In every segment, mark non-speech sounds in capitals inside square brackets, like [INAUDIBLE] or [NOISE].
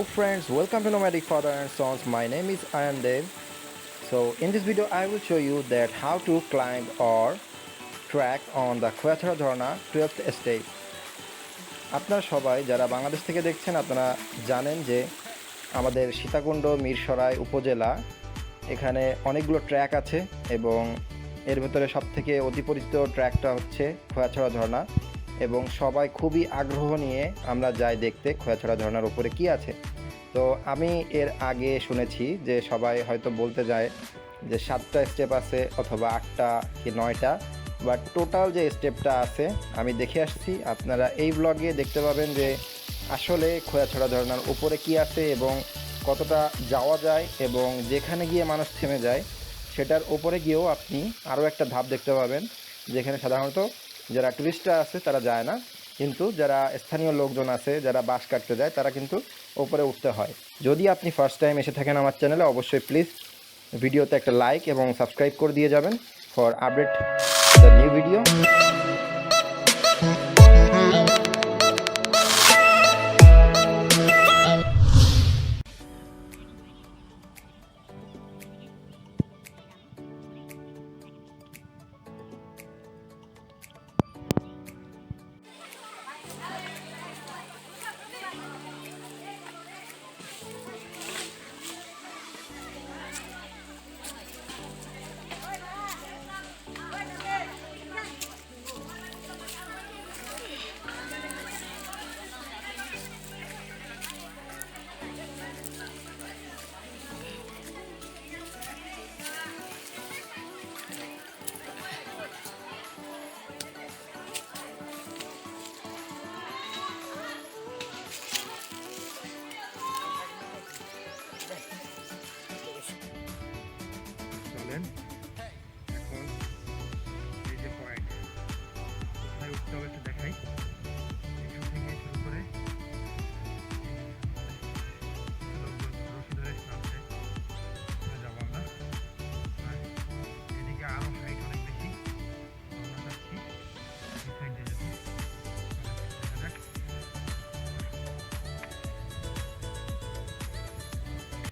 Hello friends, welcome to Nomadic Father and Sons. My name is Ayan Dev. So in this video I will show you that how to climb or track on the Khuachara Dharna 12th stage. আপনারা সবাই যারা বাংলাদেশ থেকে দেখছেন আপনারা জানেন যে আমাদের সীতাকুণ্ড মিরসরাই উপজেলা এখানে অনেকগুলো ট্র্যাক আছে এবং এর ভেতরে সব থেকে অতি পরিচিত ট্র্যাকটা হচ্ছে খোয়াছড়া ঝর্ণা এবং সবাই খুবই আগ্রহ নিয়ে আমরা যাই দেখতে খোয়াছড়া ঝর্ণার উপরে কি আছে তো আমি এর আগে শুনেছি যে সবাই হয়তো বলতে যায় যে সাতটা স্টেপ আছে অথবা আটটা কি নয়টা বাট টোটাল যে স্টেপটা আছে, আমি দেখে আসছি। আপনারা এই ব্লগে দেখতে পাবেন যে আসলে খোয়াছড়া ঝর্ণার উপরে কি আছে এবং কতটা যাওয়া যায় এবং যেখানে গিয়ে মানুষ থেমে যায়, সেটার উপরে গিয়েও আপনি আরও একটা ধাপ দেখতে পাবেন। যেখানে সাধারণত যারা টুরিস্টরা আছে, তারা যায় না। কিন্তু যারা স্থানীয় লোকজন আছে, যারা বাস কাটতে যায়, তারা কিন্তু ওপরে উঠতে হয়। যদি আপনি ফার্স্ট টাইম এসে থাকেন আমার চ্যানেলে অবশ্যই প্লিজ ভিডিওতে একটা লাইক এবং সাবস্ক্রাইব করে দিয়ে যাবেন for update the new video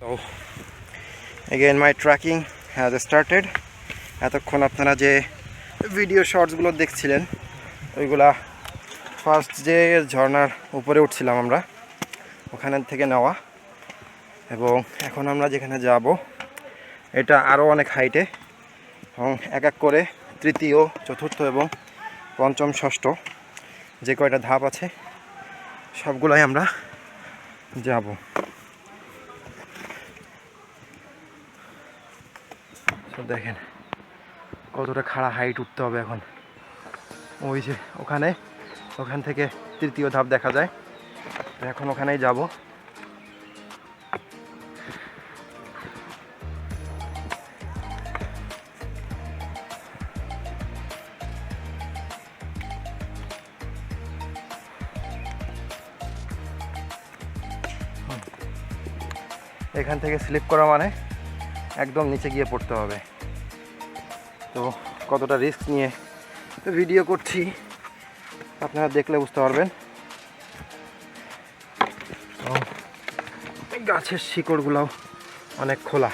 তো again my trekking has started এতক্ষণ আপনারা যে ভিডিও শর্টসগুলো দেখছিলেন, ওইগুলা ফার্স্ট যে ঝর্ণার উপরে উঠছিলাম আমরা ওখানে থেকে নেওয়া। এবং এখন আমরা যেখানে যাব, এটা আরও অনেক হাইটে এবং এক এক করে তৃতীয়, চতুর্থ এবং পঞ্চম, ষষ্ঠ যে কয়টা ধাপ আছে, সবগুলাই আমরা যাব। দেখেন কতটা খাড়া হাইট উঠতে হবে এখন। ওই যে ওখানে, ওখান থেকে তৃতীয় ধাপ দেখা যায়। এখন ওখানেই যাব। এখান থেকে স্লিপ করা মানে? একদম নিচে গিয়ে পড়তে হবে। তো কতটা রিস্ক নিয়ে ভিডিও করছি, আপনারা দেখলে বুঝতে পারবেন। গাছের শিকড়গুলোও অনেক খোলা।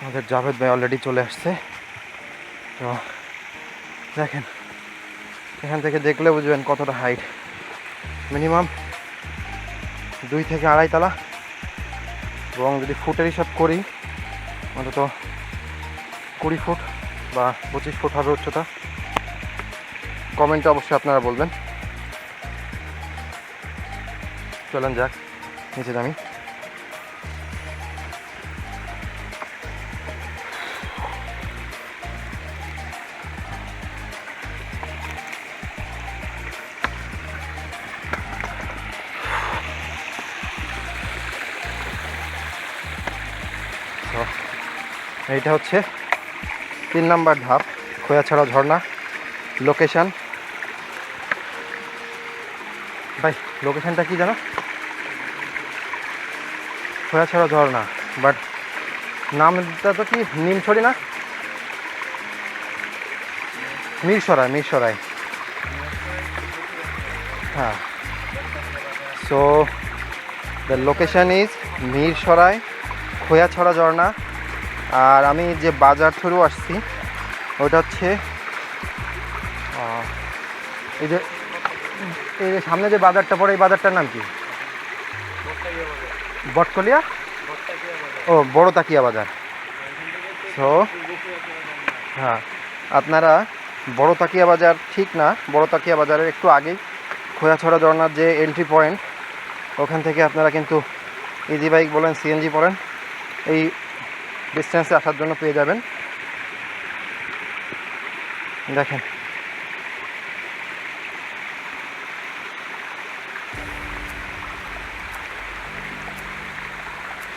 আমাদের জাভেদ ভাই অলরেডি চলে আসছে। তো দেখেন, এখান থেকে দেখলে বুঝবেন কতটা হাইট মিনিমাম দুই থেকে আড়াই তলা। এবং যদি ফুটের হিসাব করি, অন্তত কুড়ি ফুট বা পঁচিশ ফুট হবে উচ্চতা। কমেন্টে অবশ্যই আপনারা বলবেন। চলেন যাক, নিচে নামি। এইটা হচ্ছে তিন নাম্বার ধাপ খোয়াছড়া ঝর্ণা লোকেশান ভাই লোকেশানটা কি জানো? খোয়াছড়া ঝর্ণা বাট নামটা তো কি, নিমছড়ি না? মিরসরাই মিরসরাই। হ্যাঁ। So the location is Mirsarai Khoyachhara ঝর্ণা। আর আমি যে বাজার থ্রু আসছি ওটা হচ্ছে এই যে এই যে সামনে যে বাজারটা পড়ে এই বাজারটার নাম কি? বটকলিয়া ও বড় তাকিয়া বাজার। সো হ্যাঁ আপনারা বড় তাকিয়া বাজার ঠিক না বড় তাকিয়া বাজারের একটু আগেই খোয়াছড়া ঝর্ণার যে এন্ট্রি পয়েন্ট ওখান থেকে আপনারা কিন্তু ইজি বাইক বলেন সিএনজি পড়েন। এই ডিস্টেন্সে আসার জন্য পেয়ে যাবেন। দেখেন।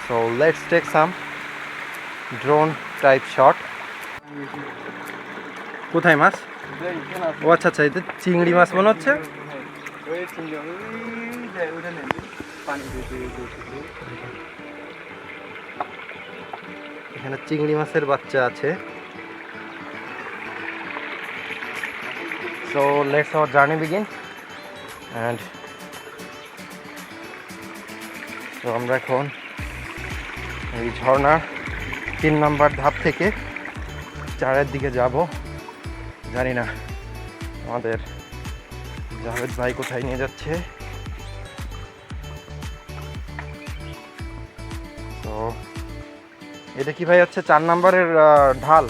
So let's take some drone type shot. কোথায় মাছ? ও আচ্ছা আচ্ছা এতে চিংড়ি মাছ মনে হচ্ছে? এখানে চিংড়ি মাছের বাচ্চা আছে। So let's our journey begin and তো আমরা এখন এই ঝর্ণার তিন নাম্বার ধাপ থেকে চারের দিকে যাব। জানি না আমাদের জাভেদ ভাই কোথায় নিয়ে যাচ্ছে। এটা কি ভাই হচ্ছে চার নাম্বারের ঢাল?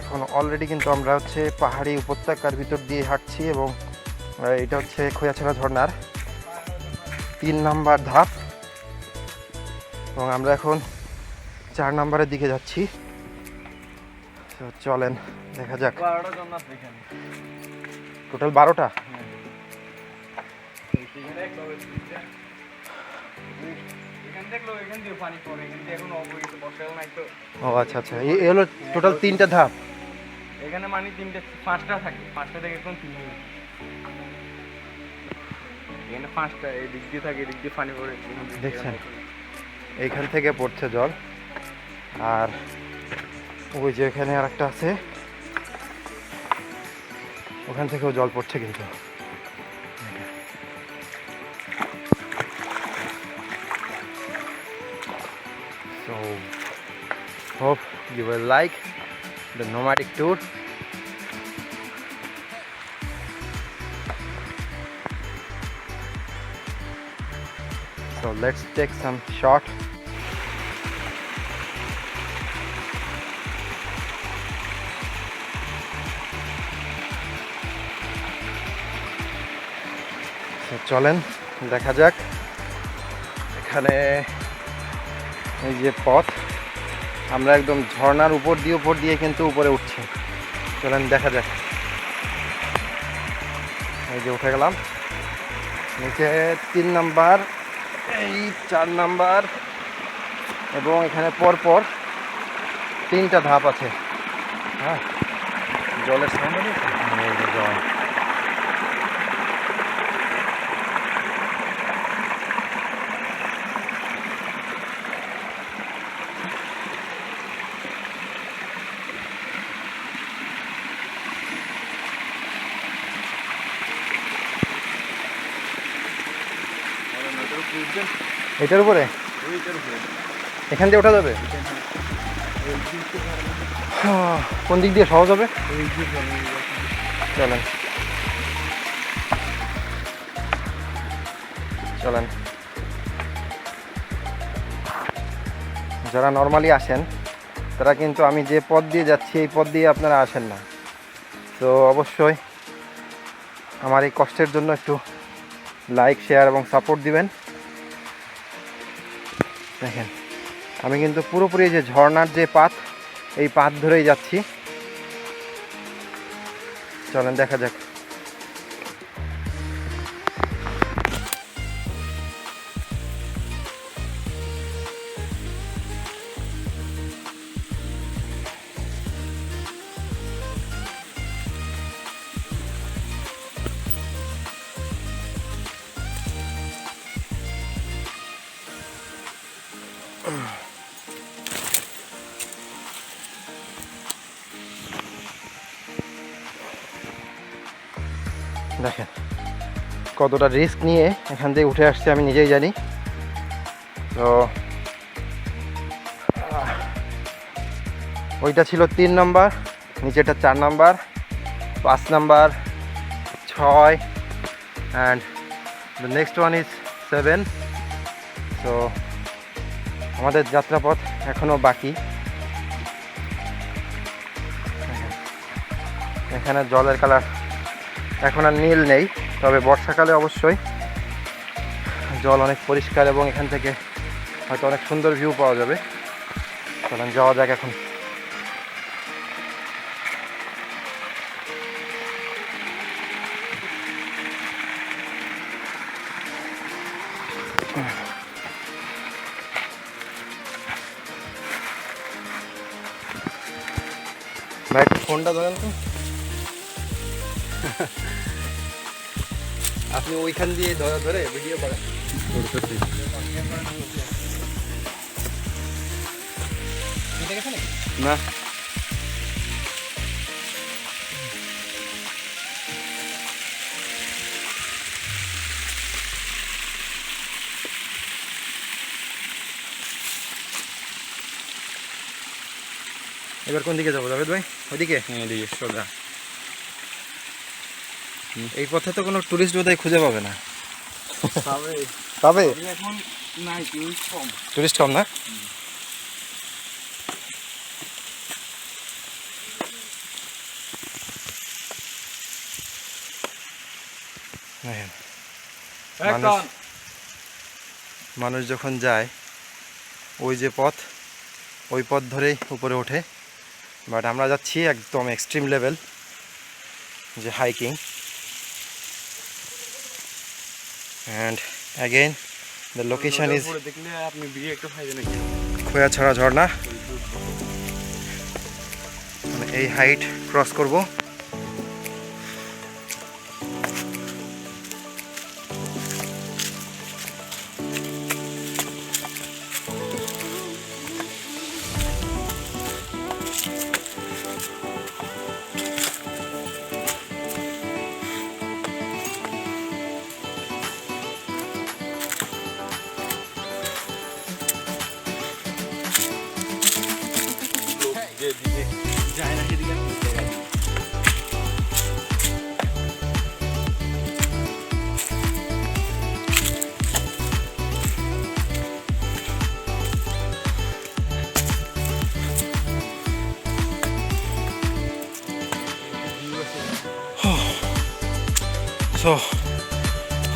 এখন অলরেডি কিন্তু আমরা হচ্ছে পাহাড়ি উপত্যকার ভিতর দিয়ে হাঁটছি এবং এটা হচ্ছে খোয়াছড়া ঝর্ণার তিন নাম্বার ধাপ। এবং আমরা এখন চার নাম্বারের দিকে যাচ্ছি। চলেন দেখা যাক। টোটাল বারোটা? এখানে এক ও আচ্ছা আচ্ছা। এই হলো টোটাল তিনটা ধাপ। এখানে মানে তিনটে পাঁচটা থাকে। পাঁচটা থেকে এখন তিন এখানে পাঁচটা এই দিক দিয়ে থাকে এদিক দিয়ে পানি পড়ে দেখছেন? এইখান থেকে পড়ছে জল। আর ওই যে এখানে আর একটা আছে। ওখান থেকেও জল পড়ছে কিন্তু। So, hope you will like the nomadic tour. So let's take some shot. So, চলেন দেখা যাক এখানে এই যে পথ, আমরা একদম ঝর্নার উপর দিয়ে উপর দিয়ে কিন্তু উপরে উঠছি। চলেন, দেখা যাক। এই যে উঠে গেলাম। নিচে তিন নাম্বার, এই চার নাম্বার, এবং এখানে পরপর তিনটা ধাপ আছে। হ্যাঁ জলের সামনে জল এটার উপরে? এখান দিয়ে ওঠা যাবে? হ্যাঁ, কোন দিক দিয়ে সহজ হবে? চলেন। চলেন। যারা নর্মালি আসেন তারা কিন্তু আমি যে পথ দিয়ে যাচ্ছি এই পথ দিয়ে আপনারা আসেন না। তো অবশ্যই আমার এই কষ্টের জন্য একটু লাইক শেয়ার এবং সাপোর্ট দিবেন। দেখেন, আমি কিন্তু পুরোপুরি যে ঝর্নার যে পাত, এই পাত ধরেই যাচ্ছি। চলেন, দেখা যাক। কতটা রিস্ক নিয়ে এখান থেকে উঠে আসছে আমি নিজেই জানি। তো ওইটা ছিল তিন নম্বর নিচেটা চার নম্বর পাঁচ নাম্বার ছয় and the next one is seven তো আমাদের যাত্রাপথ এখনও বাকি। এখানে জলের কালার এখন আর নীল নেই। তবে বর্ষাকালে অবশ্যই জল অনেক পরিষ্কার এবং এখান থেকে হয়তো অনেক সুন্দর ভিউ পাওয়া যাবে। কারণ যাওয়া যাক এখন। ভাই ফোনটা ধরেন তো। আপনি ওইখান দিয়ে ধরে ধরে ভিডিও করেন। না। এবার কোন দিকে যাব? জাভেদ ভাই ওইদিকে? হ্যাঁ এদিকে সোজা। এই পথে তো কোনো টুরিস্ট বোধহয় খুঁজে পাবে না। তবে পাবে এখন নাই কিন্তু কম। টুরিস্ট কম না? মানুষ মানুষ যখন যায় ওই যে পথ ওই পথ ধরেই উপরে ওঠে। বাট আমরা যাচ্ছি একদম এক্সট্রিম লেভেল যে হাইকিং অ্যান্ড again একটু খাইবেন নাকি? খোয়াছড়া ঝর্ণা। মানে এই হাইট ক্রস করব।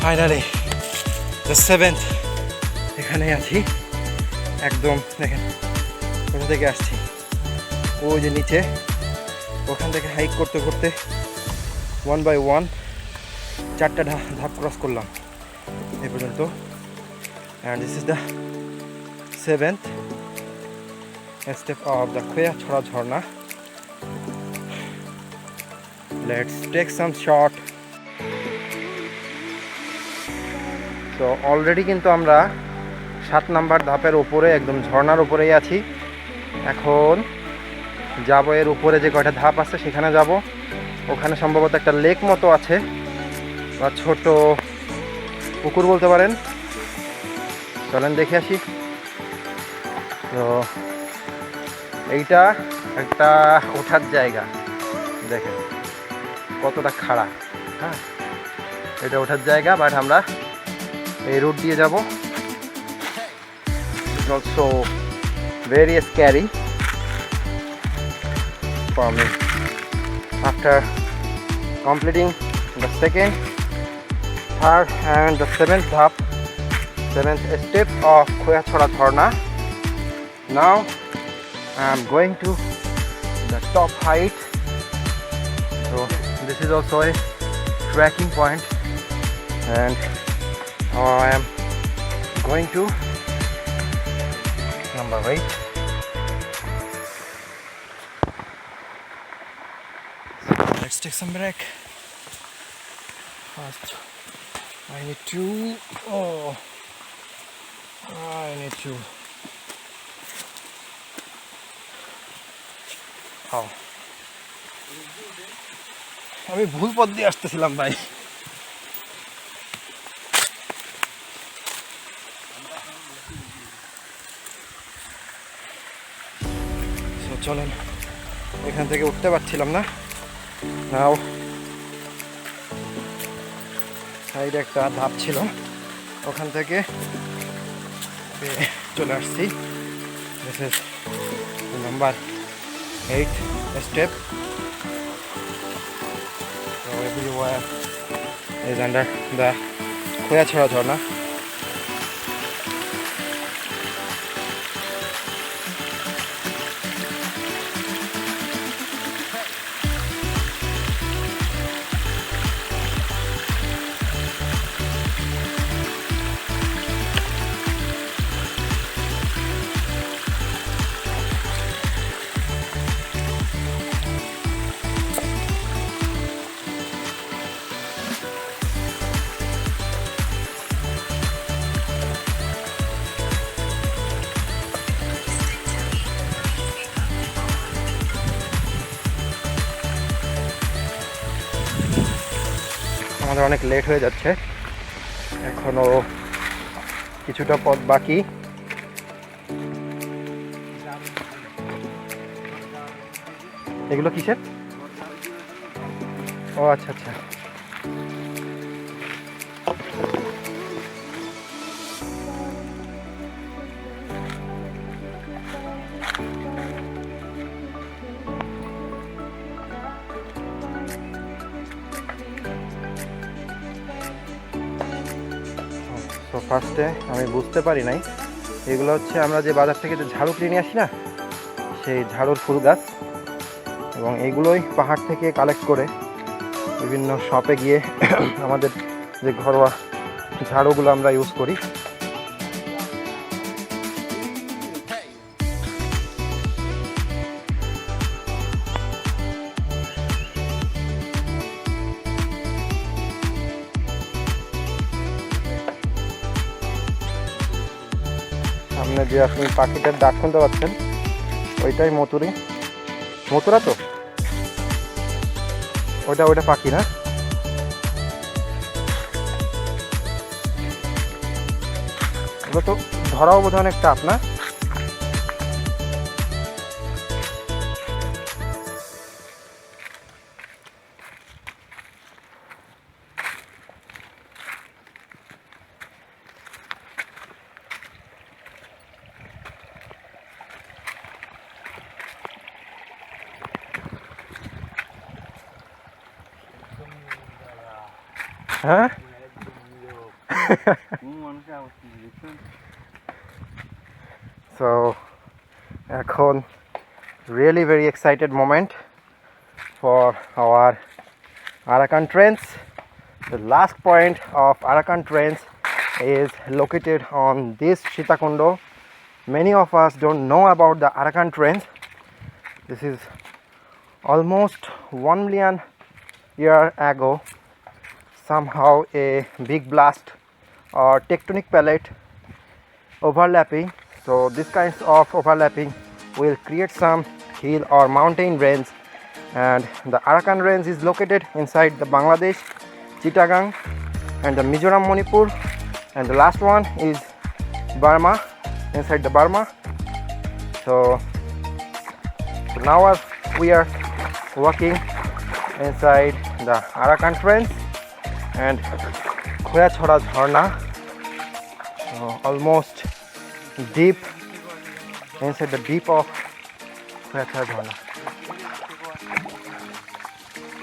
ফাইনালি দ্য সেভেন্থ এখানে আছি। একদম, দেখেন, কোথা থেকে আসছি? ওই যে নিচে। ওখান থেকে হাইক করতে করতে ওয়ান বাই ওয়ান চারটা ধাপ ক্রস করলাম। এ পর্যন্ত। And this is the seventh step of the Khoya Chhara Jharna. Let's take some shot তো অলরেডি কিন্তু আমরা সাত নাম্বার ধাপের উপরে, একদম ঝর্নার উপরেই আছি। এখন যাব এর উপরে যে কয়টা ধাপ আছে, সেখানে যাব। ওখানে সম্ভবত একটা লেক মতো আছে, বা ছোট পুকুর বলতে পারেন। চলেন দেখে আসি। তো এইটা একটা ওঠার জায়গা, দেখেন। কতটা খাড়া হ্যাঁ? এটা ওঠার জায়গা বাট আমরা এই রোড দিয়ে যাব। Also very scary after completing the second third and the seventh ধাপ seventh step of Khoyachora Jharna now I am going to the top height তো this is also a trekking point and now I am going to number eight. Let's take some break. First, I need to. Oh, I need to. Oh. আমি ভুল পথ দিয়ে আসতেছিলাম ভাই চলেন। এখান থেকে উঠতে পারছিলাম না। নাও। সাইডে একটা ধাপ ছিল। ওখান থেকে চলে আসছি। This is number eight step everywhere is under the Khoyachhara ঝর্ণা। আমাদের অনেক লেট হয়ে যাচ্ছে। এখনও কিছুটা পথ বাকি। এগুলো কিসের? ও আচ্ছা আচ্ছা। ফার্স্টে, আমি বুঝতে পারি নাই। এগুলো হচ্ছে আমরা যে বাজার থেকে যে ঝাড়ু কিনে আসি না, সেই ঝাড়ুর ফুল গাছ। এবং এগুলোই পাহাড় থেকে কালেক্ট করে বিভিন্ন শপে গিয়ে [COUGHS] আমাদের যে ঘরোয়া ঝাড়ুগুলো আমরা ইউজ করি। সামনে যে আপনি পাখিটার ডাক শুনতে পাচ্ছেন ওইটাই মতুরি। মতুরা তো? ওইটা ওইটা পাখি না? ওটা তো ধরাও বোধ অনেক টাপ না হ্যাঁ [LAUGHS] So, এখন really very excited moment for our Arakan Trains. The last point of Arakan Trains is located on this Shitakundo. Many of us don't know about the Arakan Trains. This is almost 1 million year ago somehow a big blast or tectonic plate overlapping. So this kinds of overlapping will create some hill or mountain range. And the Arakan range is located inside the Bangladesh Chittagong and the Mizoram Manipur. And the last one is Burma inside the Burma. So, so now we are walking inside the Arakan range Khoyachhora Jharna uh, almost deep inside the deep of Khoyachhora Jharna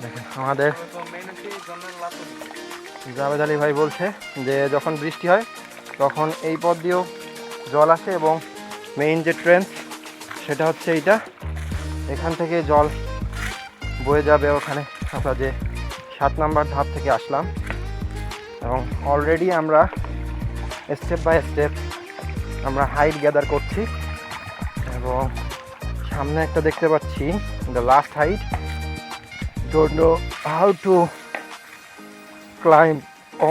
দেখেন আমাদের জাভেদ আলী ভাই বলছে যে যখন বৃষ্টি হয় তখন এই পথ দিয়েও জল আসে এবং মেইন যে ট্রেন সেটা হচ্ছে এইটা। এখান থেকে জল বয়ে যাবে ওখানে। আমরা যে সাত নাম্বার ধাপ থেকে আসলাম। এবং অলরেডি আমরা স্টেপ বাই স্টেপ আমরা হাইট গ্যাদার করছি এবং সামনে একটা দেখতে পাচ্ছি the last height don't know how to climb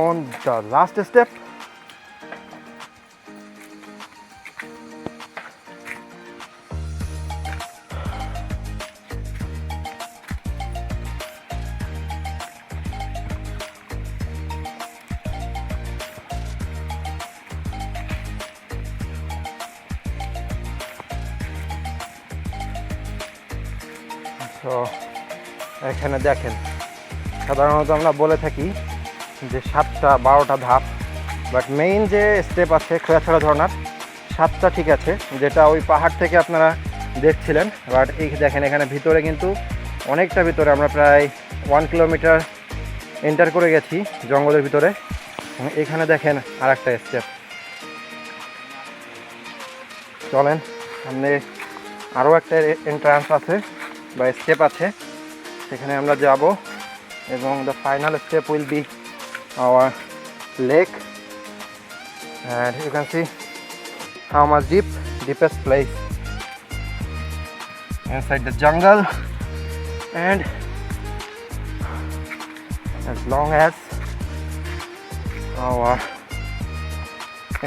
on the last step তো এখানে দেখেন, সাধারণত আমরা বলে থাকি যে সাতটা বারোটা ধাপ বাট মেইন যে স্টেপ আছে খোয়াছড়া ঝর্ণার, সাতটা ঠিক আছে, যেটা ওই পাহাড় থেকে আপনারা দেখছিলেন বাট এই দেখেন এখানে ভিতরে কিন্তু অনেকটা ভিতরে আমরা প্রায় ওয়ান কিলোমিটার এন্টার করে গেছি জঙ্গলের ভিতরে। এখানে দেখেন আর একটা স্টেপ চলেন, সামনে আরও একটা এন্ট্রান্স আছে। বা স্টেপ আছে সেখানে আমরা যাব এবং the final step will be our lake and you can see how much deep deepest place inside the jungle and as long as our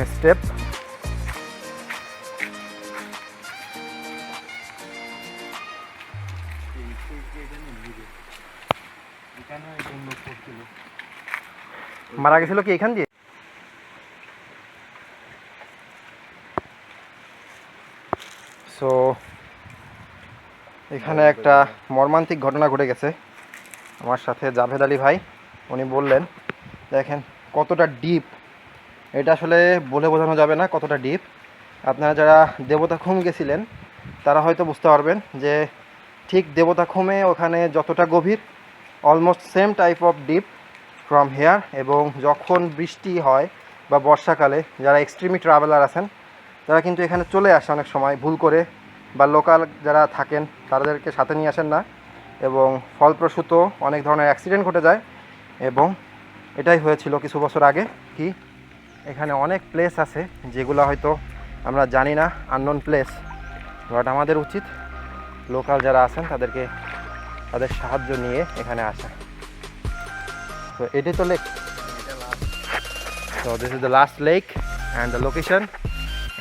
step মারা গেছিল কি এখান দিয়ে? সো এখানে একটা মর্মান্তিক ঘটনা ঘটে গেছে। আমার সাথে জাভেদ আলী ভাই উনি বললেন দেখেন কতটা ডিপ এটা আসলে বলে বোঝানো যাবে না কতটা ডিপ আপনারা যারা দেবতা খুম গেছিলেন তারা হয়তো বুঝতে পারবেন যে ঠিক দেবতা খুমে ওখানে যতটা গভীর almost same type of deep from here এবং যখন বৃষ্টি হয় বা বর্ষাকালে, যারা এক্সট্রিমি ট্রাভেলার আছেন, তারা কিন্তু এখানে চলে আসে অনেক সময় ভুল করে, বা লোকাল যারা থাকেন, তাদেরকে সাথে নিয়ে আসেন না, এবং ফলপ্রসূত অনেক ধরনের অ্যাক্সিডেন্ট ঘটে যায়, এবং এটাই হয়েছিল কিছু বছর আগে কি, এখানে অনেক প্লেস আছে, যেগুলো হয়তো আমরা জানি না আননোন প্লেস বাট আমাদের উচিত লোকাল যারা আছেন, তাদেরকে, তাদের সাহায্য নিয়ে এখানে আসা। তো এটাই তো lake So this is the last lake and the location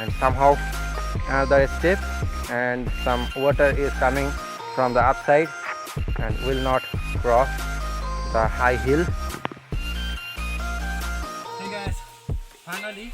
and somehow another step and some water is coming from the upside and will not cross the high hill. Hey guys, finally